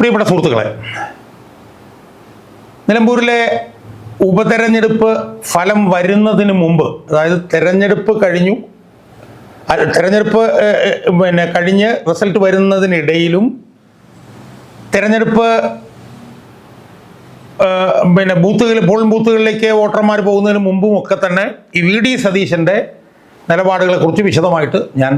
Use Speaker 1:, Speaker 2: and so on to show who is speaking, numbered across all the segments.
Speaker 1: പ്രിയപ്പെട്ട സുഹൃത്തുക്കളെ നിലമ്പൂരിലെ ഉപതെരഞ്ഞെടുപ്പ് ഫലം വരുന്നതിന് മുമ്പ് അതായത് തെരഞ്ഞെടുപ്പ് കഴിഞ്ഞു തെരഞ്ഞെടുപ്പ് പിന്നെ കഴിഞ്ഞ് റിസൾട്ട് വരുന്നതിനിടയിലും തെരഞ്ഞെടുപ്പ് പിന്നെ ബൂത്തുകൾ പോളിംഗ് ബൂത്തുകളിലേക്ക് വോട്ടർമാർ പോകുന്നതിന് മുമ്പും ഒക്കെ തന്നെ ഈ വി ഡി സതീശന്റെ നിലപാടുകളെക്കുറിച്ച് വിശദമായിട്ട് ഞാൻ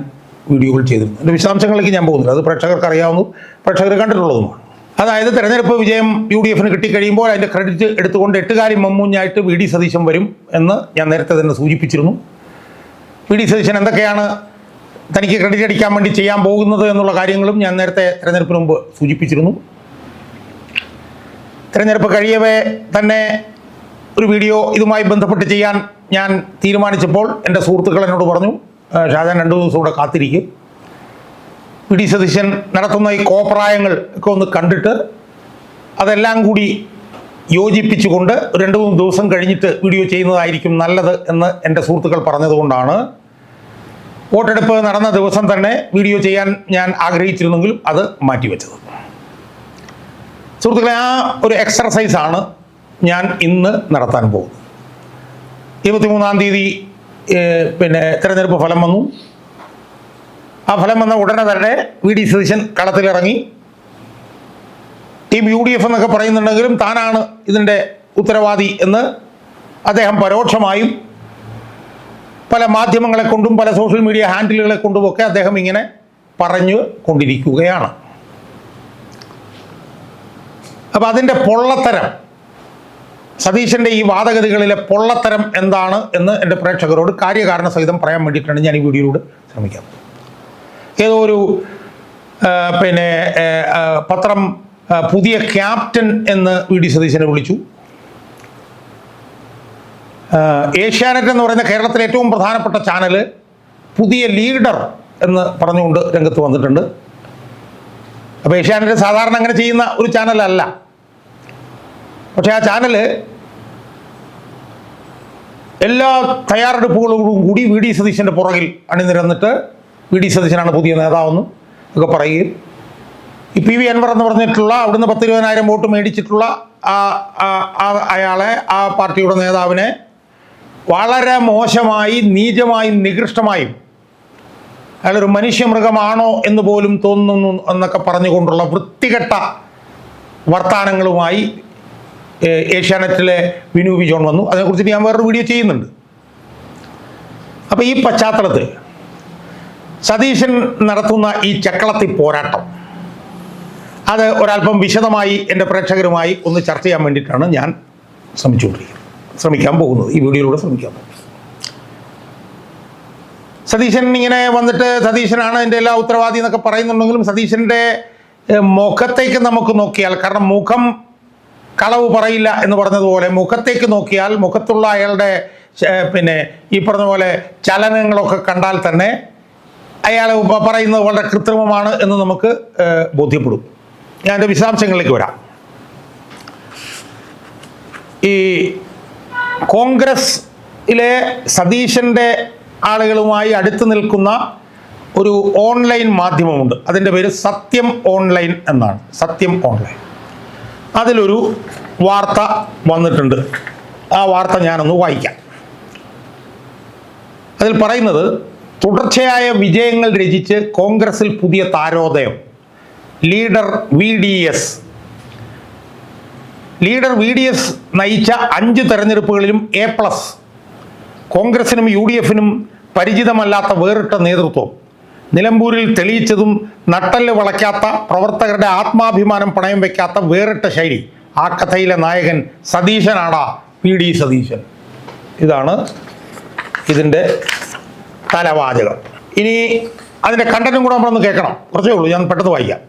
Speaker 1: വീഡിയോകൾ ചെയ്തിരുന്നു അതിന്റെ വിശദാംശങ്ങളിലേക്ക് ഞാൻ പോകുന്നില്ല. അത് പ്രേക്ഷകർക്ക് അറിയാവുന്നു പ്രേക്ഷകർ കണ്ടിട്ടുള്ളതുമാണ്. അതായത് തെരഞ്ഞെടുപ്പ് വിജയം യു ഡി എഫിന് കിട്ടിക്കഴിയുമ്പോൾ അതിന്റെ ക്രെഡിറ്റ് എടുത്തുകൊണ്ട് എട്ടുകാലി മമ്മൂഞ്ഞായിട്ട് വി ഡി സതീശൻ വരും എന്ന് ഞാൻ നേരത്തെ തന്നെ സൂചിപ്പിച്ചിരുന്നു. വി ഡി സതീശൻ എന്തൊക്കെയാണ് തനിക്ക് ക്രെഡിറ്റ് അടിക്കാൻ വേണ്ടി ചെയ്യാൻ പോകുന്നത് എന്നുള്ള കാര്യങ്ങളും ഞാൻ നേരത്തെ തെരഞ്ഞെടുപ്പിന് മുമ്പ് സൂചിപ്പിച്ചിരുന്നു. തെരഞ്ഞെടുപ്പ് കഴിയവേ തന്നെ ഒരു വീഡിയോ ഇതുമായി ബന്ധപ്പെട്ട് ചെയ്യാൻ ഞാൻ തീരുമാനിച്ചപ്പോൾ എന്റെ സുഹൃത്തുക്കൾ എന്നോട് പറഞ്ഞു "ആ, ഷാജാൻ രണ്ടു ദിവസം കൂടെ കാത്തിരിക്കും. ഡി സതീശൻ നടത്തുന്ന ഈ കോപ്രായങ്ങൾ ഒക്കെ ഒന്ന് കണ്ടിട്ട് അതെല്ലാം കൂടി യോജിപ്പിച്ചുകൊണ്ട് രണ്ട് മൂന്ന് ദിവസം കഴിഞ്ഞിട്ട് വീഡിയോ ചെയ്യുന്നതായിരിക്കും നല്ലത് എന്ന് എന്റെ സുഹൃത്തുക്കൾ പറഞ്ഞതുകൊണ്ടാണ്. വോട്ടെടുപ്പ് നടന്ന ദിവസം തന്നെ വീഡിയോ ചെയ്യാൻ ഞാൻ ആഗ്രഹിച്ചിരുന്നെങ്കിലും അത് മാറ്റിവെച്ചത്. സുഹൃത്തുക്കളെ ആ ഒരു എക്സർസൈസാണ് ഞാൻ ഇന്ന് നടത്താൻ പോകുന്നത്. ഇരുപത്തിമൂന്നാം തീയതി പിന്നെ തിരഞ്ഞെടുപ്പ് ഫലം വന്നു. ആ ഫലം വന്ന ഉടനെ തന്നെ വി ഡി സതീശൻ കളത്തിലിറങ്ങി. ടീം യു ഡി എഫ് എന്നൊക്കെ പറയുന്നുണ്ടെങ്കിലും താനാണ് ഇതിന്റെ ഉത്തരവാദി എന്ന് അദ്ദേഹം പരോക്ഷമായും പല മാധ്യമങ്ങളെ കൊണ്ടും പല സോഷ്യൽ മീഡിയ ഹാൻഡിലുകളെ കൊണ്ടും ഒക്കെ അദ്ദേഹം ഇങ്ങനെ പറഞ്ഞു കൊണ്ടിരിക്കുകയാണ്. അപ്പം അതിന്റെ പൊള്ളത്തരം സതീശന്റെ ഈ വാദഗതികളിലെ പൊള്ളത്തരം എന്താണ് എന്ന് എന്റെ പ്രേക്ഷകരോട് കാര്യകാരണ സഹിതം പറയാൻ വേണ്ടിയിട്ടാണ് ഞാൻ ഈ വീഡിയോയിലൂടെ ശ്രമിക്കാം ഏതോ ഒരു പിന്നെ പത്രം പുതിയ ക്യാപ്റ്റൻ എന്ന് വി ഡി സതീശനെ വിളിച്ചു. ഏഷ്യാനെറ്റ് എന്ന് പറയുന്ന കേരളത്തിലെ ഏറ്റവും പ്രധാനപ്പെട്ട ചാനൽ പുതിയ ലീഡർ എന്ന് പറഞ്ഞുകൊണ്ട് രംഗത്ത് വന്നിട്ടുണ്ട്. അപ്പോൾ ഏഷ്യാനെറ്റ് സാധാരണ അങ്ങനെ ചെയ്യുന്ന ഒരു ചാനലല്ല. പക്ഷേ ആ ചാനൽ എല്ലാ തയ്യാറെടുപ്പുകളോടും കൂടി വി ഡി സതീശന്റെ പുറകിൽ അണിനിരന്നിട്ട് വി ഡി സതീശനാണ് പുതിയ നേതാവെന്നും ഒക്കെ പറയുകയും ഈ പി വി അൻവർ എന്ന് പറഞ്ഞിട്ടുള്ള അവിടുന്ന് പത്ത് ഇരുപതിനായിരം വോട്ട് മേടിച്ചിട്ടുള്ള അയാളെ ആ പാർട്ടിയുടെ നേതാവിനെ വളരെ മോശമായി നീചമായും നികൃഷ്ടമായും അയാളൊരു മനുഷ്യമൃഗമാണോ എന്ന് പോലും തോന്നുന്നു എന്നൊക്കെ പറഞ്ഞുകൊണ്ടുള്ള വൃത്തികെട്ട വർത്തമാനങ്ങളുമായി ഏഷ്യാനെറ്റിലെ വിനു വിജോൺ വന്നു. അതിനെക്കുറിച്ച് ഞാൻ വേറൊരു വീഡിയോ ചെയ്യുന്നുണ്ട്. അപ്പോൾ ഈ പശ്ചാത്തലത്തിൽ സതീശൻ നടത്തുന്ന ഈ ചക്കളത്തി പോരാട്ടം. അത് ഒരല്പം വിശദമായി എന്റെ പ്രേക്ഷകരുമായി ഒന്ന് ചർച്ച ചെയ്യാൻ വേണ്ടിയിട്ടാണ് ഞാൻ ശ്രമിച്ചുകൊണ്ടിരിക്കുന്നത്. ശ്രമിക്കാൻ പോകുന്നത്. ഈ വീഡിയോയിലൂടെ ശ്രമിക്കാൻ പോകുന്നത്. സതീശൻ ഇങ്ങനെ വന്നിട്ട് സതീശനാണ് എന്റെ എല്ലാ ഉത്തരവാദി എന്നൊക്കെ പറയുന്നുണ്ടെങ്കിലും സതീശന്റെ മുഖത്തേക്ക് നമുക്ക് നോക്കിയാൽ കാരണം മുഖം കളവ് പറയില്ല എന്ന് പറഞ്ഞതുപോലെ മുഖത്തേക്ക് നോക്കിയാൽ മുഖത്തുള്ള അയാളുടെ പിന്നെ ഈ പറഞ്ഞ പോലെ ചലനങ്ങളൊക്കെ കണ്ടാൽ തന്നെ അയാൾ പറയുന്നത് വളരെ കൃത്രിമമാണ് എന്ന് നമുക്ക് ബോധ്യപ്പെടും. ഞാൻ എന്റെ വിശദാംശങ്ങളിലേക്ക് വരാം. ഈ കോൺഗ്രസ്സിലെ സതീശന്റെ ആളുകളുമായി അടുത്ത് നിൽക്കുന്ന ഒരു ഓൺലൈൻ മാധ്യമമുണ്ട്. അതിന്റെ പേര് സത്യം ഓൺലൈൻ എന്നാണ്. സത്യം ഓൺലൈൻ. അതിലൊരു വാർത്ത വന്നിട്ടുണ്ട്. ആ വാർത്ത ഞാനൊന്ന് വായിക്കാം. അതിൽ പറയുന്നത് തുടർച്ചയായ വിജയങ്ങൾ രചിച്ച് കോൺഗ്രസിൽ പുതിയ താരോദയം. Leader V D S. Leader V D S നയിച്ച അഞ്ച് തെരഞ്ഞെടുപ്പുകളിലും എ പ്ലസ്. കോൺഗ്രസിനും യു ഡി എഫിനും പരിചിതമല്ലാത്ത വേറിട്ട നേതൃത്വം. നിലമ്പൂരിൽ തെളിയിച്ചതും നട്ടൽ വളയ്ക്കാത്ത പ്രവർത്തകരുടെ ആത്മാഭിമാനം പണയം വയ്ക്കാത്ത വേറിട്ട ശൈലി. ആ കഥയിലെ നായകൻ സതീശനാടാ പി ഡി സതീശൻ. ഇതാണ് ഇതിന്റെ തലവാചകം. ഇനി അതിന്റെ കണ്ടന്റും കൂടെ നമ്മളൊന്ന് കേൾക്കണം. കുറച്ചേ ഉള്ളൂ ഞാൻ പെട്ടെന്ന് വായിക്കാം.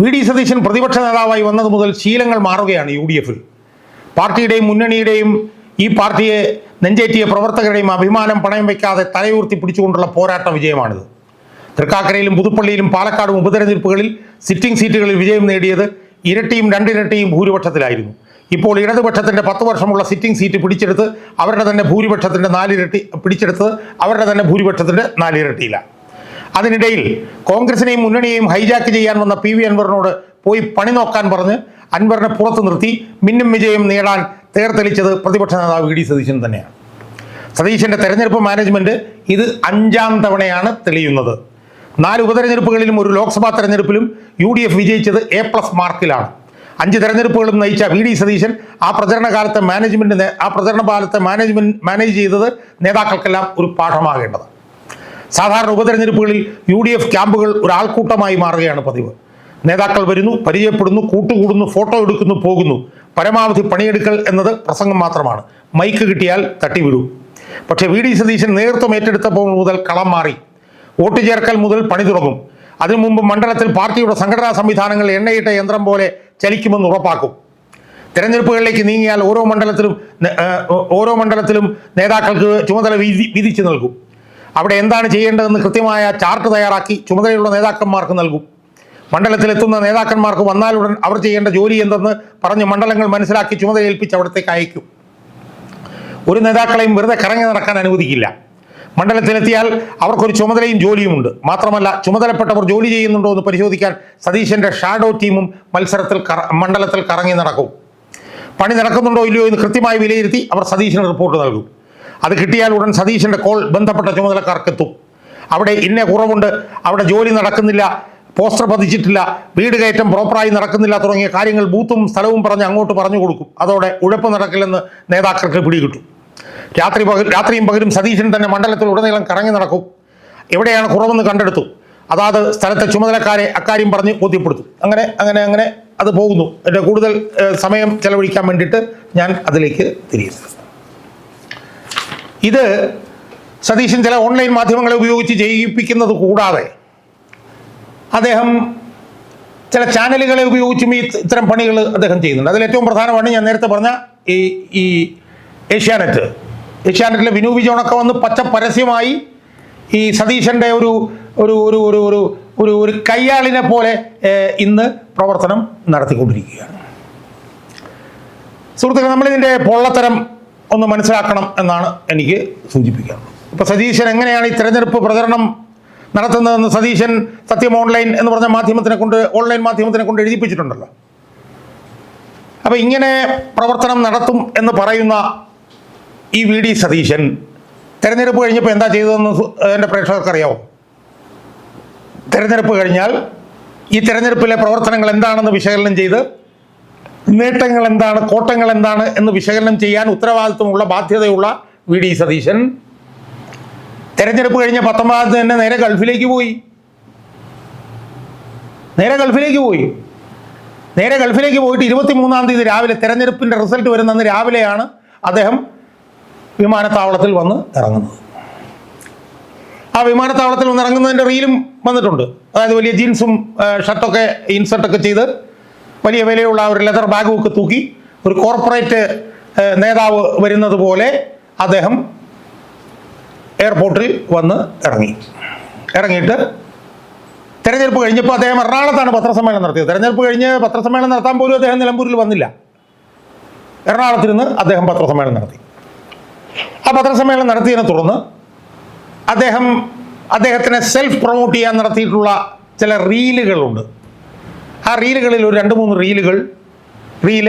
Speaker 1: വി ഡി സതീശൻ പ്രതിപക്ഷ നേതാവായി വന്നത് മുതൽ ശീലങ്ങൾ മാറുകയാണ് യു ഡി എഫിൽ. പാർട്ടിയുടെയും മുന്നണിയുടെയും ഈ പാർട്ടിയെ നെഞ്ചേറ്റിയ പ്രവർത്തകരുടെയും അഭിമാനം പണയം വയ്ക്കാതെ തലയുയർത്തി പിടിച്ചുകൊണ്ടുള്ള പോരാട്ട വിജയമാണിത്. തൃക്കാക്കരയിലും പുതുപ്പള്ളിയിലും പാലക്കാടും ഉപതെരഞ്ഞെടുപ്പുകളിൽ സിറ്റിംഗ് സീറ്റുകളിൽ വിജയം നേടിയത് ഇരട്ടിയും രണ്ടിരട്ടിയും ഭൂരിപക്ഷത്തിലായിരുന്നു. ഇപ്പോൾ ഇടതുപക്ഷത്തിന്റെ പത്ത് വർഷമുള്ള സിറ്റിംഗ് സീറ്റ് പിടിച്ചെടുത്ത് അവരുടെ തന്നെ ഭൂരിപക്ഷത്തിന്റെ നാലിരട്ടി പിടിച്ചെടുത്ത് അവരുടെ തന്നെ ഭൂരിപക്ഷത്തിന്റെ നാലിരട്ടിയിലാണ് അതിനിടയിൽ കോൺഗ്രസിനെയും മുന്നണിയെയും ഹൈജാക്ക് ചെയ്യാൻ വന്ന പി വി അൻവറിനോട് പോയി പണി നോക്കാൻ പറഞ്ഞ് അൻവറിനെ പുറത്തു നിർത്തി മിന്നും വിജയം നേടാൻ തേർത്തെളിച്ചത് പ്രതിപക്ഷ നേതാവ് വി ഡി സതീശൻ തന്നെയാണ്. സതീശന്റെ തെരഞ്ഞെടുപ്പ് മാനേജ്മെന്റ് ഇത് അഞ്ചാം തവണയാണ് തെളിയുന്നത്. നാല് ഉപതെരഞ്ഞെടുപ്പുകളിലും ഒരു ലോക്സഭാ തെരഞ്ഞെടുപ്പിലും യു ഡി എഫ് വിജയിച്ചത് എ പ്ലസ് മാർക്കിലാണ്. അഞ്ച് തെരഞ്ഞെടുപ്പുകളും നയിച്ച വി ഡി സതീശൻ ആ പ്രചരണ കാലത്തെ മാനേജ്മെന്റ് ആ പ്രചരണ കാലത്തെ മാനേജ്മെന്റ് മാനേജ് ചെയ്തത് നേതാക്കൾക്കെല്ലാം ഒരു പാഠമാകേണ്ടത്. സാധാരണ ഉപതെരഞ്ഞെടുപ്പുകളിൽ യു ഡി എഫ് ക്യാമ്പുകൾ ഒരാൾക്കൂട്ടമായി മാറുകയാണ് പതിവ്. നേതാക്കൾ വരുന്നു പരിചയപ്പെടുന്നു കൂട്ടുകൂടുന്നു ഫോട്ടോ എടുക്കുന്നു പോകുന്നു. പരമാവധി പണിയെടുക്കൽ എന്നത് പ്രസംഗം മാത്രമാണ്. മൈക്ക് കിട്ടിയാൽ തട്ടിവിടൂ. പക്ഷേ വി ഡി സതീശൻ നേതൃത്വം ഏറ്റെടുത്തപ്പോൾ മുതൽ കളം മാറി. വോട്ട് ചേർക്കൽ മുതൽ പണി തുടങ്ങും. അതിനു മുമ്പ് മണ്ഡലത്തിൽ പാർട്ടിയുടെ സംഘടനാ സംവിധാനങ്ങൾ എണ്ണയിട്ട യന്ത്രം പോലെ ചലിക്കുമെന്ന് ഉറപ്പാക്കും. തെരഞ്ഞെടുപ്പുകളിലേക്ക് നീങ്ങിയാൽ ഓരോ മണ്ഡലത്തിലും ഓരോ മണ്ഡലത്തിലും നേതാക്കൾക്ക് ചുമതല വിധി വിധിച്ചു നൽകും. അവിടെ എന്താണ് ചെയ്യേണ്ടതെന്ന് കൃത്യമായ ചാർട്ട് തയ്യാറാക്കി ചുമതലയുള്ള നേതാക്കന്മാർക്ക് നൽകും. മണ്ഡലത്തിലെത്തുന്ന നേതാക്കന്മാർക്ക് വന്നാലുടൻ അവർ ചെയ്യേണ്ട ജോലി എന്തെന്ന് പറഞ്ഞ് മണ്ഡലങ്ങൾ മനസ്സിലാക്കി ചുമതല ഏൽപ്പിച്ച് അവിടത്തേക്ക് അയക്കും. ഒരു നേതാക്കളെയും വെറുതെ കറങ്ങി നടക്കാൻ അനുവദിക്കില്ല. മണ്ഡലത്തിലെത്തിയാൽ അവർക്കൊരു ചുമതലയും ജോലിയുമുണ്ട്. മാത്രമല്ല ചുമതലപ്പെട്ടവർ ജോലി ചെയ്യുന്നുണ്ടോ എന്ന് പരിശോധിക്കാൻ സതീശന്റെ ഷാഡോ ടീമും മത്സരത്തിൽ മണ്ഡലത്തിൽ കറങ്ങി നടക്കും. പണി നടക്കുന്നുണ്ടോ ഇല്ലയോ എന്ന് കൃത്യമായി വിലയിരുത്തി അവർ സതീശന് റിപ്പോർട്ട് നൽകും. അത് കിട്ടിയാൽ ഉടൻ സതീശന്റെ കോൾ ബന്ധപ്പെട്ട ചുമതലക്കാർക്കെത്തും. അവിടെ ഇന്ന കുറവുണ്ട് അവിടെ ജോലി നടക്കുന്നില്ല പോസ്റ്റർ പതിച്ചിട്ടില്ല വീട് കയറ്റം പ്രോപ്പറായി നടക്കുന്നില്ല തുടങ്ങിയ കാര്യങ്ങൾ ബൂത്തും സ്ഥലവും പറഞ്ഞ് അങ്ങോട്ട് പറഞ്ഞു കൊടുക്കും. അതോടെ ഉഴപ്പ് നടക്കില്ലെന്ന് നേതാക്കൾക്ക് പിടികിട്ടും. രാത്രി രാത്രിയും പകലും സതീശൻ തന്നെ മണ്ഡലത്തിൽ ഉടനീളം കറങ്ങി നടക്കും. എവിടെയാണ് കുറവെന്ന് കണ്ടെടുത്തു. അതാത് സ്ഥലത്തെ ചുമതലക്കാരെ അക്കാര്യം പറഞ്ഞ് ബോധ്യപ്പെടുത്തും. അങ്ങനെ അങ്ങനെ അങ്ങനെ അത് പോകുന്നു. എന്റെ കൂടുതൽ സമയം ചെലവഴിക്കാൻ വേണ്ടിയിട്ട് ഞാൻ അതിലേക്ക് തിരിയുന്നു. ഇത് സതീശൻ ചില ഓൺലൈൻ മാധ്യമങ്ങളെ ഉപയോഗിച്ച് ചെയ്യിപ്പിക്കുന്നത് കൂടാതെ അദ്ദേഹം ചില ചാനലുകളെ ഉപയോഗിച്ചും ഈ ഇത്തരം പണികൾ അദ്ദേഹം ചെയ്യുന്നുണ്ട്. അതിൽ ഏറ്റവും പ്രധാനമാണ് ഞാൻ നേരത്തെ പറഞ്ഞ ഈ ഈ ഏഷ്യാനെറ്റ്. ഏഷ്യാനെറ്റിലെ വിനു വിജോണൊക്കെ വന്ന് പച്ച പരസ്യമായി ഈ സതീശന്റെ ഒരു ഒരു ഒരു ഒരു ഒരു ഒരു ഒരു കയ്യാളിനെ പോലെ ഇന്ന് പ്രവർത്തനം നടത്തിക്കൊണ്ടിരിക്കുകയാണ്. സുഹൃത്തുക്കളെ നമ്മളിതിന്റെ പൊള്ളത്തരം ഒന്ന് മനസ്സിലാക്കണം എന്നാണ് എനിക്ക് സൂചിപ്പിക്കാറുള്ളത് ഇപ്പോൾ സതീശൻ എങ്ങനെയാണ് ഈ തെരഞ്ഞെടുപ്പ് പ്രചരണം നടത്തുന്നതെന്ന് സതീശൻ സത്യം ഓൺലൈൻ എന്ന് പറഞ്ഞ മാധ്യമത്തിനെ കൊണ്ട് ഓൺലൈൻ മാധ്യമത്തിനെ കൊണ്ട് എഴുതിപ്പിച്ചിട്ടുണ്ടല്ലോ. അപ്പോൾ ഇങ്ങനെ പ്രവർത്തനം നടത്തും എന്ന് പറയുന്ന ഈ വി ഡി സതീശൻ തെരഞ്ഞെടുപ്പ് കഴിഞ്ഞപ്പോൾ എന്താ ചെയ്തതെന്ന് എന്റെ പ്രേക്ഷകർക്ക് അറിയാമോ തെരഞ്ഞെടുപ്പ് കഴിഞ്ഞാൽ ഈ തെരഞ്ഞെടുപ്പിലെ പ്രവർത്തനങ്ങൾ എന്താണെന്ന് വിശകലനം ചെയ്ത് നേട്ടങ്ങൾ എന്താണ് കോട്ടങ്ങൾ എന്താണ് എന്ന് വിശകലനം ചെയ്യാൻ ഉത്തരവാദിത്വമുള്ള ബാധ്യതയുള്ള വി ഡി സതീശൻ തെരഞ്ഞെടുപ്പ് കഴിഞ്ഞ പത്തൊമ്പതാം തന്നെ നേരെ ഗൾഫിലേക്ക് പോയി. നേരെ ഗൾഫിലേക്ക് പോയി. നേരെ ഗൾഫിലേക്ക് പോയിട്ട് ഇരുപത്തി മൂന്നാം തീയതി രാവിലെ തെരഞ്ഞെടുപ്പിന്റെ റിസൾട്ട് വരുന്ന അന്ന് രാവിലെയാണ് അദ്ദേഹം വിമാനത്താവളത്തിൽ വന്ന് ഇറങ്ങുന്നത് ആ വിമാനത്താവളത്തിൽ വന്ന് ഇറങ്ങുന്നതിന്റെ റീലും വന്നിട്ടുണ്ട്. അതായത് വലിയ ജീൻസും ഷർട്ടൊക്കെ ഇൻസർട്ടൊക്കെ ചെയ്ത് വലിയ വിലയുള്ള ഒരു ലെതർ ബാഗും ഒക്കെ തൂക്കി ഒരു കോർപ്പറേറ്റ് നേതാവ് വരുന്നത് പോലെ അദ്ദേഹം എയർപോർട്ടിൽ വന്ന് ഇറങ്ങി. ഇറങ്ങിയിട്ട് തെരഞ്ഞെടുപ്പ് കഴിഞ്ഞപ്പോൾ അദ്ദേഹം എറണാകുളത്താണ് പത്രസമ്മേളനം നടത്തിയത്. തെരഞ്ഞെടുപ്പ് കഴിഞ്ഞ് പത്രസമ്മേളനം നടത്താൻ പോലും അദ്ദേഹം നിലമ്പൂരിൽ വന്നില്ല. എറണാകുളത്തിരുന്ന് അദ്ദേഹം പത്രസമ്മേളനം നടത്തി. ആ പത്രസമ്മേളനം നടത്തിയതിനെ തുടർന്ന് അദ്ദേഹം അദ്ദേഹത്തിനെ സെൽഫ് പ്രൊമോട്ട് ചെയ്യാൻ നടത്തിയിട്ടുള്ള ചില റീലുകളുണ്ട്. ആ റീലുകളിൽ ഒരു രണ്ട് മൂന്ന് റീലുകൾ റീൽ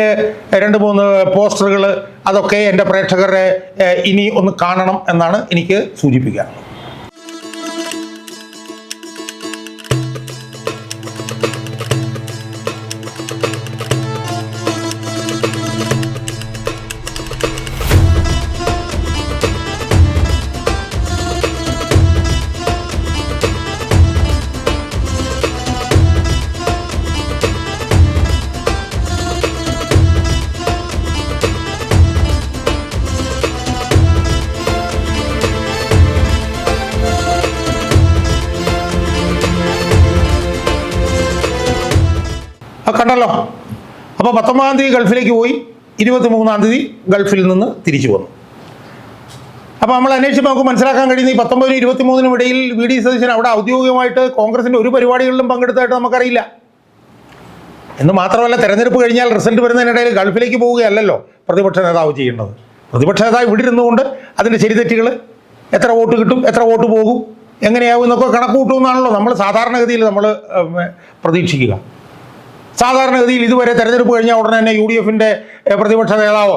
Speaker 1: രണ്ട് മൂന്ന് പോസ്റ്ററുകൾ അതൊക്കെ എന്റെ പ്രേക്ഷകരെ ഇനി ഒന്ന് കാണണം എന്നാണ് എനിക്ക് സൂചിപ്പിക്കാൻ കണ്ടല്ലോ അപ്പോൾ പത്തൊമ്പതാം തീയതി ഗൾഫിലേക്ക് പോയി. ഇരുപത്തി മൂന്നാം തീയതി ഗൾഫിൽ നിന്ന് തിരിച്ചു വന്നു. അപ്പോൾ നമ്മൾ അന്വേഷിച്ച് നമുക്ക് മനസ്സിലാക്കാൻ കഴിയുന്ന ഈ പത്തൊമ്പതിനും ഇരുപത്തി മൂന്നിനും ഇടയിൽ വി ഡി സതീശൻ അവിടെ ഔദ്യോഗികമായിട്ട് കോൺഗ്രസിന്റെ ഒരു പരിപാടികളിലും പങ്കെടുത്തതായിട്ട് നമുക്കറിയില്ല. എന്ന് മാത്രമല്ല തെരഞ്ഞെടുപ്പ് കഴിഞ്ഞാൽ റിസൾട്ട് വരുന്നതിനിടയിൽ ഗൾഫിലേക്ക് പോവുകയല്ലല്ലോ പ്രതിപക്ഷ നേതാവ് ചെയ്യേണ്ടത് പ്രതിപക്ഷ നേതാവ് ഇവിടെ ഇരുന്നുകൊണ്ട് അതിന്റെ ശരിതെറ്റുകൾ എത്ര വോട്ട് കിട്ടും എത്ര വോട്ട് പോകും എങ്ങനെയാവും എന്നൊക്കെ കണക്ക് കൂട്ടുമെന്നാണല്ലോ നമ്മൾ സാധാരണഗതിയിൽ നമ്മൾ പ്രതീക്ഷിക്കുക. സാധാരണഗതിയിൽ ഇതുവരെ തെരഞ്ഞെടുപ്പ് കഴിഞ്ഞ ഉടനെ തന്നെ യു ഡി എഫിന്റെ പ്രതിപക്ഷ നേതാവ്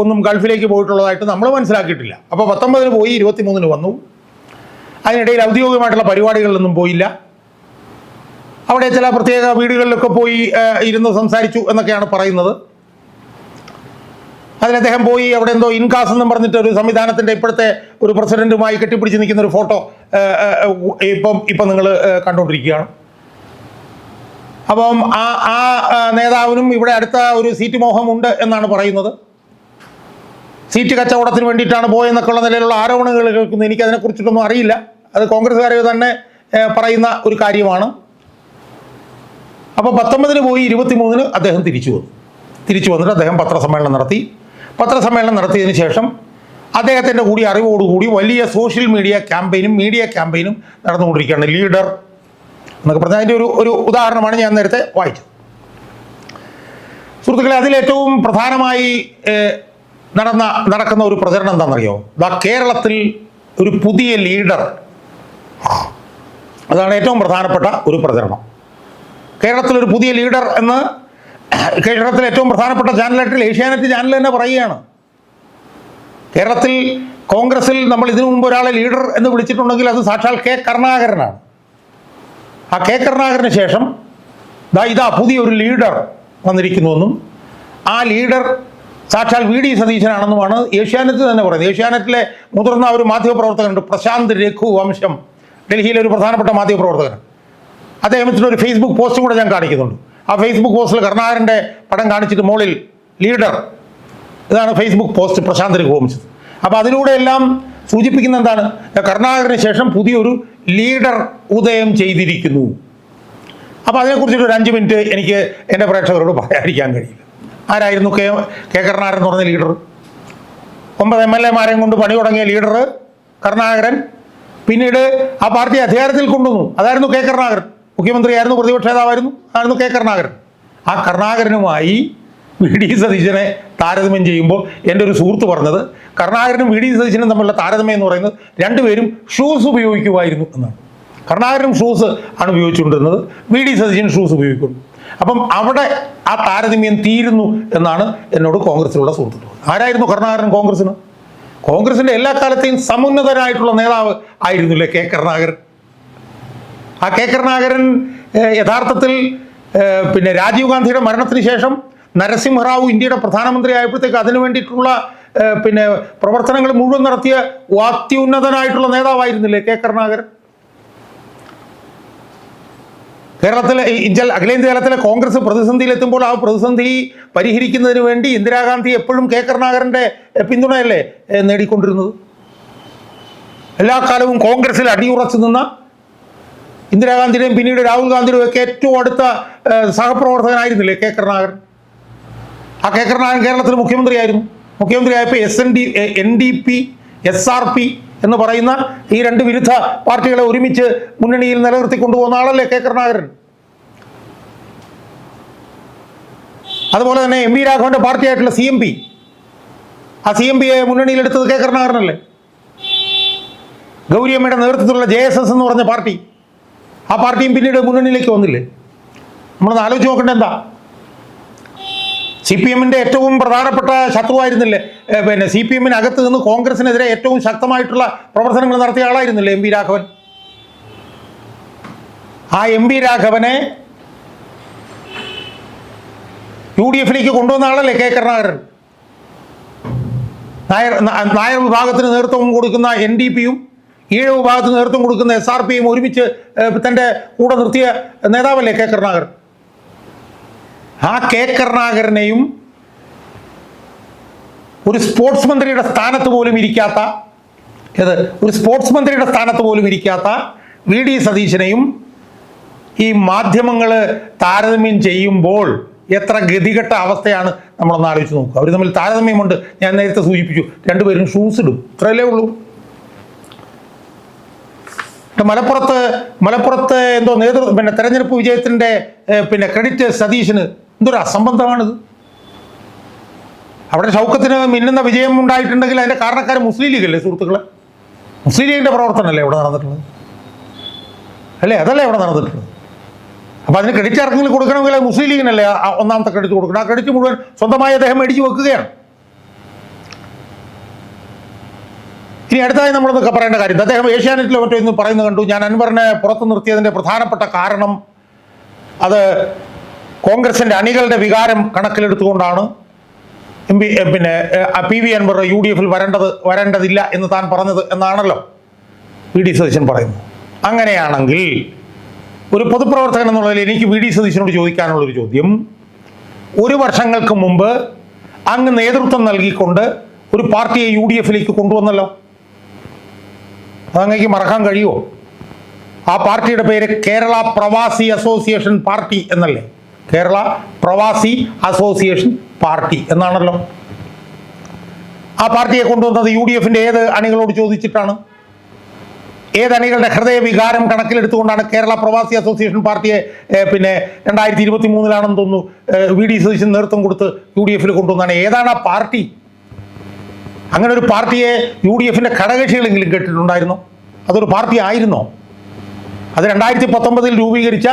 Speaker 1: ഒന്നും ഗൾഫിലേക്ക് പോയിട്ടുള്ളതായിട്ട് നമ്മൾ മനസ്സിലാക്കിയിട്ടില്ല. അപ്പോൾ പത്തൊമ്പതിന് പോയി ഇരുപത്തിമൂന്നിന് വന്നു. അതിനിടയിൽ ഔദ്യോഗികമായിട്ടുള്ള പരിപാടികളിലൊന്നും പോയില്ല. അവിടെ ചില പ്രത്യേക വീടുകളിലൊക്കെ പോയി ഇരുന്ന് സംസാരിച്ചു എന്നൊക്കെയാണ് പറയുന്നത്. അതിനദ്ദേഹം പോയി അവിടെ എന്തോ ഇൻകാസ് എന്നും പറഞ്ഞിട്ട് ഒരു സംവിധാനത്തിന്റെ ഇപ്പോഴത്തെ ഒരു പ്രസിഡന്റുമായി കെട്ടിപ്പിടിച്ച് നിൽക്കുന്ന ഒരു ഫോട്ടോ ഇപ്പം ഇപ്പം നിങ്ങൾ കണ്ടുകൊണ്ടിരിക്കുകയാണ്. അപ്പം ആ ആ നേതാവിനും ഇവിടെ അടുത്ത ഒരു സീറ്റ് മോഹമുണ്ട് എന്നാണ് പറയുന്നത്. സീറ്റ് കച്ചവടത്തിന് വേണ്ടിയിട്ടാണ് പോയെന്നൊക്കെയുള്ള നിലയിലുള്ള ആരോപണങ്ങൾ കേൾക്കുന്നത് എനിക്ക് അതിനെക്കുറിച്ചിട്ടൊന്നും അറിയില്ല. അത് കോൺഗ്രസ്സുകാർ തന്നെ പറയുന്ന ഒരു കാര്യമാണ്. അപ്പോൾ പത്തൊമ്പതിന് പോയി ഇരുപത്തിമൂന്നിന് അദ്ദേഹം തിരിച്ചു വന്നു. തിരിച്ചു വന്നിട്ട് അദ്ദേഹം പത്രസമ്മേളനം നടത്തി. പത്രസമ്മേളനം നടത്തിയതിന് ശേഷം അദ്ദേഹത്തിന്റെ കൂടി അറിവോടുകൂടി വലിയ സോഷ്യൽ മീഡിയ ക്യാമ്പയിനും മീഡിയ ക്യാമ്പയിനും നടന്നുകൊണ്ടിരിക്കുകയാണ്. ലീഡർ എന്നൊക്കെ പറഞ്ഞാൽ അതിന്റെ ഒരു ഒരു ഉദാഹരണമാണ് ഞാൻ നേരത്തെ വായിച്ചത്. സുഹൃത്തുക്കളെ അതിലേറ്റവും പ്രധാനമായി നടന്ന നടക്കുന്ന ഒരു പ്രചരണം എന്താണെന്നറിയോ? ദാ കേരളത്തിൽ ഒരു പുതിയ ലീഡർ. അതാണ് ഏറ്റവും പ്രധാനപ്പെട്ട ഒരു പ്രചരണം. കേരളത്തിൽ ഒരു പുതിയ ലീഡർ എന്ന് കേരളത്തിൽ ഏറ്റവും പ്രധാനപ്പെട്ട ചാനലായിട്ട് ഏഷ്യാനെറ്റ് ചാനൽ തന്നെ പറയുകയാണ്. കേരളത്തിൽ കോൺഗ്രസിൽ നമ്മൾ ഇതിനു മുമ്പ് ഒരാളെ ലീഡർ എന്ന് വിളിച്ചിട്ടുണ്ടെങ്കിൽ അത് സാക്ഷാൽ കെ കരുണാകരനാണ്. ആ കെ കരുണാകരന് ശേഷം ദാ ഇതാ പുതിയൊരു ലീഡർ വന്നിരിക്കുന്നുവെന്നും ആ ലീഡർ സാക്ഷാൽ വി ഡി സതീശനാണെന്നുമാണ് ഏഷ്യാനെറ്റ് തന്നെ പറയുന്നത്. ഏഷ്യാനെറ്റിലെ മുതിർന്ന ഒരു മാധ്യമപ്രവർത്തകനുണ്ട് പ്രശാന്ത് രഘു വംശം ഡൽഹിയിലെ ഒരു പ്രധാനപ്പെട്ട മാധ്യമപ്രവർത്തകൻ. അദ്ദേഹത്തിന്റെ ഒരു ഫേസ്ബുക്ക് പോസ്റ്റും കൂടെ ഞാൻ കാണിക്കുന്നുണ്ട്. ആ ഫേസ്ബുക്ക് പോസ്റ്റിൽ കരുണാകരന്റെ പടം കാണിച്ചിട്ട് മുകളിൽ ലീഡർ. ഇതാണ് ഫേസ്ബുക്ക് പോസ്റ്റ് പ്രശാന്ത് രഘു വംശം അപ്പോൾ അതിലൂടെ എല്ലാം സൂചിപ്പിക്കുന്ന എന്താണ്? കർണാടകത്തിന് ശേഷം പുതിയൊരു ലീഡർ ഉദയം ചെയ്തിരിക്കുന്നു. അപ്പോൾ അതിനെക്കുറിച്ചിട്ട് ഒരു അഞ്ച് മിനിറ്റ് എനിക്ക് എന്റെ പ്രേക്ഷകരോട് പറയാതിരിക്കാൻ കഴിയില്ല. ആരായിരുന്നു കെ കെ കരുണാകരൻ എന്ന് പറഞ്ഞ ലീഡർ? ഒമ്പത് എം എൽ എമാരെയും കൊണ്ട് പണി തുടങ്ങിയ ലീഡർ കരുണാകരൻ. പിന്നീട് ആ പാർട്ടി അധികാരത്തിൽ കൊണ്ടുവന്നു. അതായിരുന്നു കെ കരുണാകരൻ. മുഖ്യമന്ത്രിയായിരുന്നു പ്രതിപക്ഷ നേതാവായിരുന്നു. അതായിരുന്നു കെ കരുണാകരൻ? ആ കരുണാകരനുമായി വി ഡി സതീശനെ താരതമ്യം ചെയ്യുമ്പോൾ എന്റെ ഒരു സുഹൃത്ത് പറഞ്ഞത് കരുണാകരനും വി ഡി സതീശനും തമ്മിലുള്ള താരതമ്യം എന്ന് പറയുന്നത് രണ്ടുപേരും ഷൂസ് ഉപയോഗിക്കുമായിരുന്നു എന്നാണ്. കരുണാകരനും ഷൂസ് ആണ് ഉപയോഗിച്ചുകൊണ്ടിരുന്നത് വി ഡി സതീശൻ ഷൂസ് ഉപയോഗിക്കുന്നു. അപ്പം അവിടെ ആ താരതമ്യം തീരുന്നു എന്നാണ് എന്നോട് കോൺഗ്രസിലുള്ള സുഹൃത്തുക്കൾ ആരായിരുന്നു കരുണാകരൻ കോൺഗ്രസിന് കോൺഗ്രസിന്റെ എല്ലാ കാലത്തെയും സമുന്നതനായിട്ടുള്ള നേതാവ് ആയിരുന്നില്ലേ കെ കരുണാകരൻ? ആ കെ കരുണാകരൻ യഥാർത്ഥത്തിൽ പിന്നെ രാജീവ് ഗാന്ധിയുടെ മരണത്തിന് ശേഷം നരസിംഹറാവു ഇന്ത്യയുടെ പ്രധാനമന്ത്രി ആയപ്പോഴത്തേക്ക് അതിനു വേണ്ടിയിട്ടുള്ള പിന്നെ പ്രവർത്തനങ്ങൾ മുഴുവൻ നടത്തിയ അത്യുന്നതനായിട്ടുള്ള നേതാവായിരുന്നില്ലേ കെ കരുണാകരൻ? കേരളത്തിലെ ഈ ഇന്ത്യ അഖിലേന്ത്യാ തലത്തിലെ കോൺഗ്രസ് പ്രതിസന്ധിയിലെത്തുമ്പോൾ ആ പ്രതിസന്ധി പരിഹരിക്കുന്നതിന് വേണ്ടി ഇന്ദിരാഗാന്ധി എപ്പോഴും കെ കരുണാകരന്റെ പിന്തുണയല്ലേ നേടിക്കൊണ്ടിരുന്നത്? എല്ലാ കാലവും കോൺഗ്രസിൽ അടിയുറച്ചു നിന്ന ഇന്ദിരാഗാന്ധിയുടെയും പിന്നീട് രാഹുൽ ഗാന്ധിയുടെയും ഒക്കെ ഏറ്റവും അടുത്ത സഹപ്രവർത്തകനായിരുന്നില്ലേ കെ കരുണാകരൻ? ആ കെ കരുണാകരൻ കേരളത്തിൽ മുഖ്യമന്ത്രിയായിരുന്നു. മുഖ്യമന്ത്രിയായപ്പോൾ S N D N D P S R P എന്ന് പറയുന്ന ഈ രണ്ട് വിരുദ്ധ പാർട്ടികളെ ഒരുമിച്ച് മുന്നണിയിൽ നിലനിർത്തി കൊണ്ടുപോകുന്ന ആളല്ലേ കെ അതുപോലെ തന്നെ എം വി രാഘവന്റെ പാർട്ടിയായിട്ടുള്ള സി എം പി ആ സി എം പിയെ മുന്നണിയിലെടുത്തത് കെ കരുണാകരനല്ലേ ഗൗരിയമ്മയുടെ നേതൃത്വത്തിലുള്ള ജെ എസ് എസ് എന്ന് പറഞ്ഞ പാർട്ടി. ആ പാർട്ടിയും പിന്നീട് മുന്നണിയിലേക്ക് വന്നില്ലേ? നമ്മളൊന്ന് ആലോചിച്ച് നോക്കേണ്ട എന്താ? സി പി എമ്മിന്റെ ഏറ്റവും പ്രധാനപ്പെട്ട ശത്രുവായിരുന്നില്ലേ? പിന്നെ സി പി എമ്മിനകത്ത് നിന്ന് കോൺഗ്രസിനെതിരെ ഏറ്റവും ശക്തമായിട്ടുള്ള പ്രവർത്തനങ്ങൾ നടത്തിയ ആളായിരുന്നില്ലേ എം വി രാഘവൻ? ആ എം വി രാഘവനെ യു ഡി എഫിലേക്ക് കൊണ്ടുവന്ന ആളല്ലേ കെ കരുണാകരൻ? നായർ നായർ വിഭാഗത്തിന് നേതൃത്വം കൊടുക്കുന്ന എൻ ഡി പിയും ഈഴ വിഭാഗത്തിന് നേതൃത്വം കൊടുക്കുന്ന എസ് ആർ പിയും ഒരുമിച്ച് തന്റെ കൂടെ നിർത്തിയ നേതാവല്ലേ കെ കരുണാകരൻ? ആ കെ കരുണാകരനെയും ഒരു സ്പോർട്സ് മന്ത്രിയുടെ സ്ഥാനത്ത് പോലും ഇരിക്കാത്ത ഏത് ഒരു സ്പോർട്സ് മന്ത്രിയുടെ സ്ഥാനത്ത് പോലും ഇരിക്കാത്ത വി ഡി സതീശനെയും ഈ മാധ്യമങ്ങൾ താരതമ്യം ചെയ്യുമ്പോൾ എത്ര ഗതികെട്ട അവസ്ഥയാണ് നമ്മളൊന്ന് ആലോചിച്ച് നോക്കുക. അവർ തമ്മിൽ താരതമ്യമുണ്ട്. ഞാൻ നേരത്തെ സൂചിപ്പിച്ചു രണ്ടുപേരും ഷൂസ് ഇടും. ഇത്രയല്ലേ ഉള്ളൂ. മലപ്പുറത്ത് മലപ്പുറത്ത് എന്തോ നേതൃത്വം പിന്നെ തെരഞ്ഞെടുപ്പ് വിജയത്തിന്റെ പിന്നെ ക്രെഡിറ്റ് സതീശന് എന്തൊരു അസംബന്ധമാണിത്? അവിടെ ഷൗക്കത്തിന് മിന്നുന്ന വിജയം ഉണ്ടായിട്ടുണ്ടെങ്കിൽ അതിന്റെ കാരണക്കാർ മുസ്ലിം ലീഗല്ലേ സുഹൃത്തുക്കളെ? മുസ്ലിം ലീഗിന്റെ പ്രവർത്തനമല്ലേ ഇവിടെ നടന്നിട്ടുള്ളത്? അല്ലേ അതല്ലേ ഇവിടെ നടന്നിട്ടുള്ളത്? അപ്പോൾ അതിന് ക്രെഡിറ്റ് ആർക്കെങ്കിലും കൊടുക്കണമെങ്കിൽ അത് മുസ്ലിം ലീഗിനല്ലേ ആ- ഒന്നാമത്തെ ക്രെഡിറ്റ് കൊടുക്കണം. ആ ക്രെഡിറ്റ് മുഴുവൻ സ്വന്തമായി അദ്ദേഹം മേടിച്ച് വെക്കുകയാണ്. ഇനി അടുത്തതായി നമ്മളൊന്നൊക്കെ പറയേണ്ട കാര്യം അദ്ദേഹം ഏഷ്യാനെറ്റിലോ മറ്റോ ഇന്ന് പറയുന്നത് കണ്ടു. ഞാൻ അൻവറിനെ പുറത്തു നിർത്തിയതിന്റെ പ്രധാനപ്പെട്ട കാരണം അത് കോൺഗ്രസിന്റെ അണികളുടെ വികാരം കണക്കിലെടുത്തുകൊണ്ടാണ് എം പി പിന്നെ P V Anvar U D എഫിൽ വരേണ്ടത് വരേണ്ടതില്ല എന്ന് താൻ പറഞ്ഞത് എന്നാണല്ലോ വി ഡി സതീശൻ പറയുന്നു അങ്ങനെയാണെങ്കിൽ ഒരു പൊതുപ്രവർത്തകൻ എന്നുള്ളതിൽ എനിക്ക് വി ഡി സതീശനോട് ചോദിക്കാനുള്ളൊരു ചോദ്യം. ഒരു വർഷങ്ങൾക്ക് മുമ്പ് അങ്ങ് നേതൃത്വം നൽകിക്കൊണ്ട് ഒരു പാർട്ടിയെ യു ഡി എഫിലേക്ക് കൊണ്ടുവന്നല്ലോ. അതങ്ങേക്ക് മറക്കാൻ കഴിയുമോ? ആ പാർട്ടിയുടെ പേര് കേരള പ്രവാസി അസോസിയേഷൻ പാർട്ടി എന്നല്ലേ? കേരള പ്രവാസി അസോസിയേഷൻ പാർട്ടി എന്നാണല്ലോ. ആ പാർട്ടിയെ കൊണ്ടുവന്നത് യു ഡി എഫിന്റെ ഏത് അണികളോട് ചോദിച്ചിട്ടാണ്? ഏത് അണികളുടെ ഹൃദയവികാരം കണക്കിലെടുത്തുകൊണ്ടാണ് കേരള പ്രവാസി അസോസിയേഷൻ പാർട്ടിയെ പിന്നെ രണ്ടായിരത്തി ഇരുപത്തി മൂന്നിലാണെന്ന് തോന്നുന്നു വി ഡി സതീശൻ നേതൃത്വം കൊടുത്ത് യു ഡി എഫിൽ കൊണ്ടുവന്നാണ്. ഏതാണ് ആ പാർട്ടി? അങ്ങനെ ഒരു പാർട്ടിയെ യു ഡി എഫിന്റെ ഘടകകക്ഷികളെങ്കിലും കേട്ടിട്ടുണ്ടായിരുന്നോ? അതൊരു പാർട്ടി ആയിരുന്നോ? അത് രണ്ടായിരത്തി പത്തൊമ്പതിൽ രൂപീകരിച്ച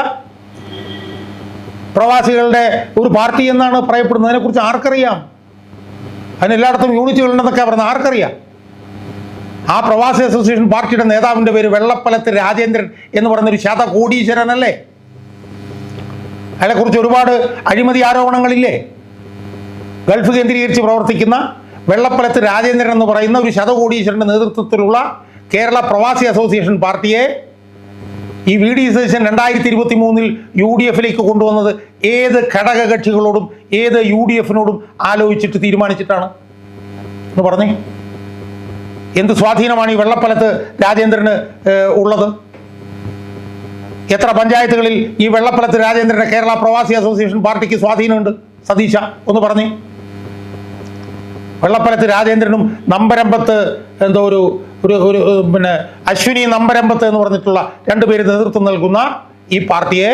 Speaker 1: പ്രവാസികളുടെ ഒരു പാർട്ടി എന്നാണ് പറയപ്പെടുന്നത്. അതിനെക്കുറിച്ച് ആർക്കറിയാം? അതിനെല്ലായിടത്തും യൂണിറ്റുകൾ ഉണ്ടെന്നൊക്കെ പറയുന്നത് ആർക്കറിയാം? ആ പ്രവാസി അസോസിയേഷൻ പാർട്ടിയുടെ നേതാവിന്റെ പേര് വെള്ളപ്പലത്ത് രാജേന്ദ്രൻ എന്ന് പറയുന്നൊരു ശതകോടീശ്വരനല്ലേ അയാളെക്കുറിച്ച് ഒരുപാട് അഴിമതി ആരോപണങ്ങളില്ലേ? ഗൾഫ് കേന്ദ്രീകരിച്ച് പ്രവർത്തിക്കുന്ന വെള്ളപ്പലത്ത് രാജേന്ദ്രൻ എന്ന് പറയുന്ന ഒരു ശതകോടീശ്വരന്റെ നേതൃത്വത്തിലുള്ള കേരള പ്രവാസി അസോസിയേഷൻ പാർട്ടിയെ ഈ വി ഡി സതീശൻ രണ്ടായിരത്തി ഇരുപത്തി മൂന്നിൽ യു ഡി എഫിലേക്ക് കൊണ്ടുവന്നത് ഏത് ഘടക കക്ഷികളോടും ഏത് യു ഡി എഫിനോടും ആലോചിച്ചിട്ട് തീരുമാനിച്ചിട്ടാണ്? എന്ന് പറഞ്ഞേ. എന്ത് സ്വാധീനമാണ് ഈ വെള്ളപ്പലത്ത് രാജേന്ദ്രന് ഉള്ളത്? എത്ര പഞ്ചായത്തുകളിൽ ഈ വെള്ളപ്പലത്ത് രാജേന്ദ്രന്റെ കേരള പ്രവാസി അസോസിയേഷൻ പാർട്ടിക്ക് സ്വാധീനമുണ്ട്? സതീശ ഒന്ന് പറഞ്ഞേ. വെള്ളപ്പലത്ത് രാജേന്ദ്രനും നമ്പരമ്പത്ത് എന്തോ ഒരു ഒരു ഒരു പിന്നെ അശ്വിനി നമ്പരമ്പത്ത് എന്ന് പറഞ്ഞിട്ടുള്ള രണ്ടുപേര് നേതൃത്വം നൽകുന്ന ഈ പാർട്ടിയെ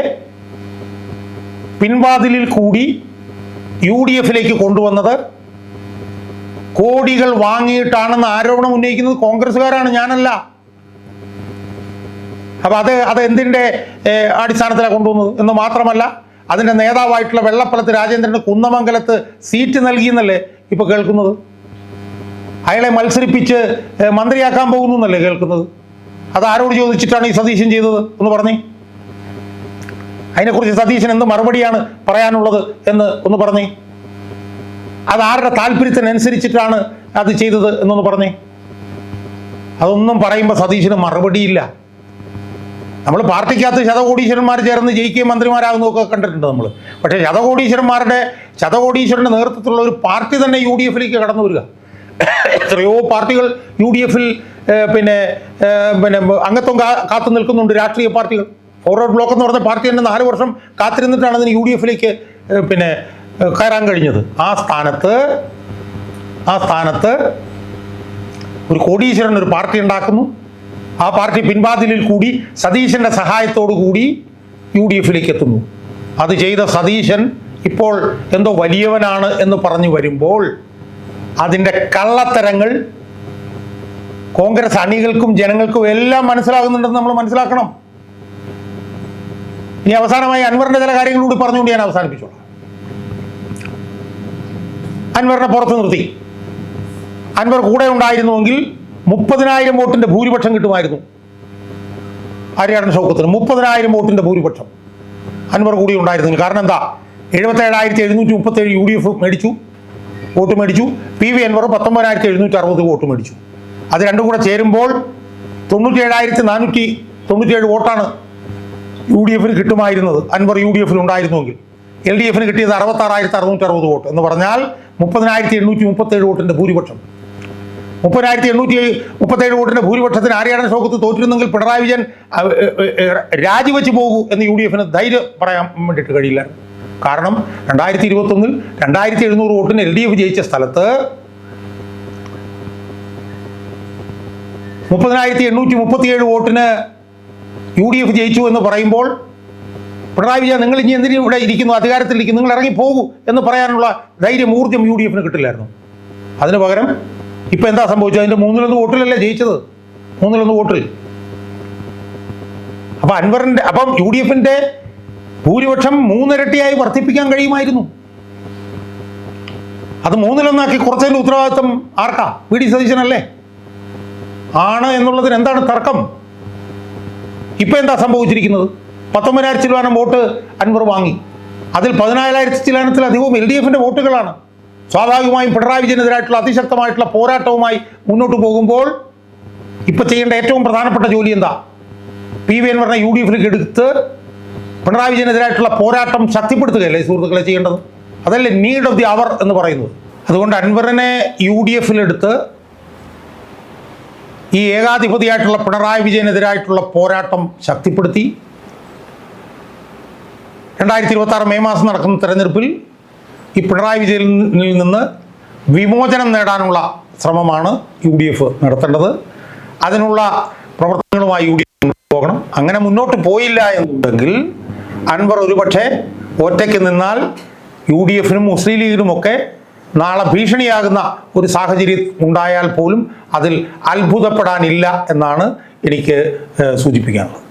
Speaker 1: പിൻവാതിലിൽ കൂടി യു ഡി എഫിലേക്ക് കൊണ്ടുവന്നത് കോടികൾ വാങ്ങിയിട്ടാണെന്ന് ആരോപണം ഉന്നയിക്കുന്നത് കോൺഗ്രസ്സുകാരാണ് ഞാനല്ല. അപ്പൊ അത് അത് എന്തിന്റെ അടിസ്ഥാനത്തിലാണ് കൊണ്ടുവന്നത് എന്ന് മാത്രമല്ല അതിന്റെ നേതാവായിട്ടുള്ള വെള്ളപ്പലത്ത് രാജേന്ദ്രന് കുന്നമംഗലത്ത് സീറ്റ് നൽകിയെന്നല്ലേ ഇപ്പൊ കേൾക്കുന്നത്? അയാളെ മത്സരിപ്പിച്ച് മന്ത്രിയാക്കാൻ പോകുന്നു എന്നല്ലേ കേൾക്കുന്നത്? അത് ആരോട് ചോദിച്ചിട്ടാണ് ഈ സതീശൻ ചെയ്തത് എന്ന് പറഞ്ഞേ? അതിനെക്കുറിച്ച് സതീശൻ എന്ത് മറുപടിയാണ് പറയാനുള്ളത് എന്ന് ഒന്ന് പറഞ്ഞേ? അത് ആരുടെ താല്പര്യത്തിനനുസരിച്ചിട്ടാണ് അത് ചെയ്തത് എന്നൊന്ന് പറഞ്ഞേ? അതൊന്നും പറയുമ്പോൾ സതീശന് മറുപടിയില്ല. നമ്മൾ പാർട്ടിക്കകത്ത് ശതകോടീശ്വരന്മാർ ചേർന്ന് ജയിക്കുകയും മന്ത്രിമാരാകുന്നതൊക്കെ കണ്ടിട്ടുണ്ട് നമ്മൾ പക്ഷേ ശതകോടീശ്വരന്മാരുടെ ശതകോടീശ്വരന്റെ നേതൃത്വത്തിലുള്ള ഒരു പാർട്ടി തന്നെ യു ഡി എഫിലേക്ക് കടന്നു വരിക. എത്രയോ പാർട്ടികൾ യു ഡി എഫിൽ പിന്നെ പിന്നെ അംഗത്വം കാത്തു നിൽക്കുന്നുണ്ട് രാഷ്ട്രീയ പാർട്ടികൾ. ഫോർവേഡ് ബ്ലോക്ക് എന്ന് പറഞ്ഞ പാർട്ടി തന്നെ നാല് വർഷം കാത്തിരുന്നിട്ടാണ് അതിന് യു ഡി എഫിലേക്ക് പിന്നെ കയറാൻ കഴിഞ്ഞത്. ആ സ്ഥാനത്ത് ആ സ്ഥാനത്ത് ഒരു കോടീശ്വരൻ ഒരു പാർട്ടി ഉണ്ടാക്കുന്നു. ആ പാർട്ടി പിൻവാതിലിൽ കൂടി സതീശന്റെ സഹായത്തോടു കൂടി യു ഡി എഫിലേക്ക് എത്തുന്നു. അത് ചെയ്ത സതീശൻ ഇപ്പോൾ എന്തോ വലിയവനാണ് എന്ന് പറഞ്ഞു വരുമ്പോൾ അതിന്റെ കള്ളത്തരങ്ങൾ കോൺഗ്രസ് അണികൾക്കും ജനങ്ങൾക്കും എല്ലാം മനസ്സിലാകുന്നുണ്ടെന്ന് നമ്മൾ മനസ്സിലാക്കണം. ഇനി അവസാനമായി അൻവറിന്റെ ചില കാര്യങ്ങളോട് പറഞ്ഞുകൊണ്ട് ഞാൻ അവസാനിപ്പിച്ചോളാം. അൻവറിനെ പുറത്തു നിർത്തി. അൻവർ കൂടെ ഉണ്ടായിരുന്നുവെങ്കിൽ മുപ്പതിനായിരം വോട്ടിന്റെ ഭൂരിപക്ഷം കിട്ടുമായിരുന്നു. ആര്യാടൻ ഷൗക്കത്തിന് മുപ്പതിനായിരം വോട്ടിന്റെ ഭൂരിപക്ഷം അൻവർ കൂടി ഉണ്ടായിരുന്നെങ്കിൽ. കാരണം എന്താ? എഴുപത്തേഴായിരത്തി എഴുന്നൂറ്റി മുപ്പത്തേഴ് യു ഡി എഫ് മേടിച്ചു. വോട്ട് മേടിച്ചു. പി വി അൻവർ പത്തൊമ്പതിനായിരത്തി എഴുന്നൂറ്റി അറുപത് വോട്ട് മേടിച്ചു. അത് രണ്ടും കൂടെ ചേരുമ്പോൾ തൊണ്ണൂറ്റി ഏഴായിരത്തി നാനൂറ്റി തൊണ്ണൂറ്റിയേഴ് വോട്ടാണ് യു ഡി എഫിന് കിട്ടുമായിരുന്നത്. അൻവർ യു ഡി എഫിൽ ഉണ്ടായിരുന്നുവെങ്കിൽ. എൽ ഡി എഫിന് കിട്ടിയത് അറുപത്താറായിരത്തി അറുന്നൂറ്റി അറുപത് വോട്ട് എന്ന് പറഞ്ഞാൽ മുപ്പതിനായിരത്തി എണ്ണൂറ്റി മുപ്പത്തേഴ് വോട്ടിന്റെ ഭൂരിപക്ഷം. മുപ്പതിനായിരത്തി എണ്ണൂറ്റി മുപ്പത്തേഴ് വോട്ടിന്റെ ഭൂരിപക്ഷത്തിന് ആര്യാടൻ ഷോക്കത്ത് തോറ്റിരുന്നെങ്കിൽ പിണറായി വിജയൻ രാജിവെച്ച് പോകൂ എന്ന് യു ഡി എഫിന് ധൈര്യം പറയാൻ വേണ്ടിയിട്ട് കഴിയില്ല കാരണം രണ്ടായിരത്തി ഇരുപത്തൊന്നിൽ രണ്ടായിരത്തി എഴുന്നൂറ് വോട്ടിന് എൽ ഡി എഫ് ജയിച്ച സ്ഥലത്ത് മുപ്പതിനായിരത്തി എണ്ണൂറ്റി മുപ്പത്തിയേഴ് വോട്ടിന് യു ഡി എഫ് ജയിച്ചു എന്ന് പറയുമ്പോൾ പിണറായി വിജയൻ നിങ്ങൾ ഇനി എന്തിനും ഇവിടെ ഇരിക്കുന്നു? അധികാരത്തിലിരിക്കുന്നു നിങ്ങൾ ഇറങ്ങി പോകൂ എന്ന് പറയാനുള്ള ധൈര്യം ഊർജം യു ഡി എഫിന് കിട്ടില്ലായിരുന്നു. അതിന് പകരം ഇപ്പം എന്താ സംഭവിച്ചത്? അതിന്റെ മൂന്നിലൊന്ന് വോട്ടിലല്ലേ ജയിച്ചത്? മൂന്നിലൊന്ന് വോട്ടിൽ. അപ്പം അൻവറിന്റെ അപ്പം യു ഡി എഫിന്റെ ഭൂരിപക്ഷം മൂന്നിരട്ടിയായി വർദ്ധിപ്പിക്കാൻ കഴിയുമായിരുന്നു. അത് മൂന്നിലൊന്നാക്കി കുറച്ചതിന്റെ ഉത്തരവാദിത്വം ആർക്കാ? വി. ഡി. സതീശനല്ലേ? ആണ് എന്നുള്ളതിന് എന്താണ് തർക്കം? ഇപ്പം എന്താ സംഭവിച്ചിരിക്കുന്നത്? പത്തൊമ്പതിനായിരം ചിലവാനം വോട്ട് അൻവർ വാങ്ങി. അതിൽ പതിനാലായിരത്തി ചിലാനത്തിലധികവും എൽ ഡി എഫിന്റെ വോട്ടുകളാണ്. സ്വാഭാവികമായും പിണറായി വിജയനെതിരായിട്ടുള്ള അതിശക്തമായിട്ടുള്ള പോരാട്ടവുമായി മുന്നോട്ട് പോകുമ്പോൾ ഇപ്പം ചെയ്യേണ്ട ഏറ്റവും പ്രധാനപ്പെട്ട ജോലി എന്താ? പി. വി. എൻ പറഞ്ഞ യു ഡി എഫിലേക്ക് എടുത്ത് പിണറായി വിജയനെതിരായിട്ടുള്ള പോരാട്ടം ശക്തിപ്പെടുത്തുകയല്ലേ സുഹൃത്തുക്കളെ ചെയ്യേണ്ടത്? അതല്ലേ നീഡ് ഓഫ് ദി അവർ എന്ന് പറയുന്നത്. അതുകൊണ്ട് അൻവറിനെ യു ഡി എഫിലെടുത്ത് ഈ ഏകാധിപതിയായിട്ടുള്ള പിണറായി വിജയനെതിരായിട്ടുള്ള പോരാട്ടം ശക്തിപ്പെടുത്തി രണ്ടായിരത്തി ഇരുപത്തി മെയ് മാസം നടക്കുന്ന തെരഞ്ഞെടുപ്പിൽ ഈ പിണറായി വിജയനിൽ നിന്ന് വിമോചനം നേടാനുള്ള ശ്രമമാണ് യു ഡി എഫ് നടത്തേണ്ടത്. അതിനുള്ള പ്രവർത്തനങ്ങളുമായി യു ഡി എഫ് പോകണം. അങ്ങനെ മുന്നോട്ട് പോയില്ല എന്നുണ്ടെങ്കിൽ അൻവർ ഒരുപക്ഷെ ഒറ്റയ്ക്ക് നിന്നാൽ യു ഡി എഫിനും മുസ്ലിം ലീഗിനുമൊക്കെ നാളെ ഭീഷണിയാകുന്ന ഒരു സാഹചര്യം ഉണ്ടായാൽ പോലും അതിൽ അത്ഭുതപ്പെടാനില്ല എന്നാണ് എനിക്ക് സൂചിപ്പിക്കാനുള്ളത്.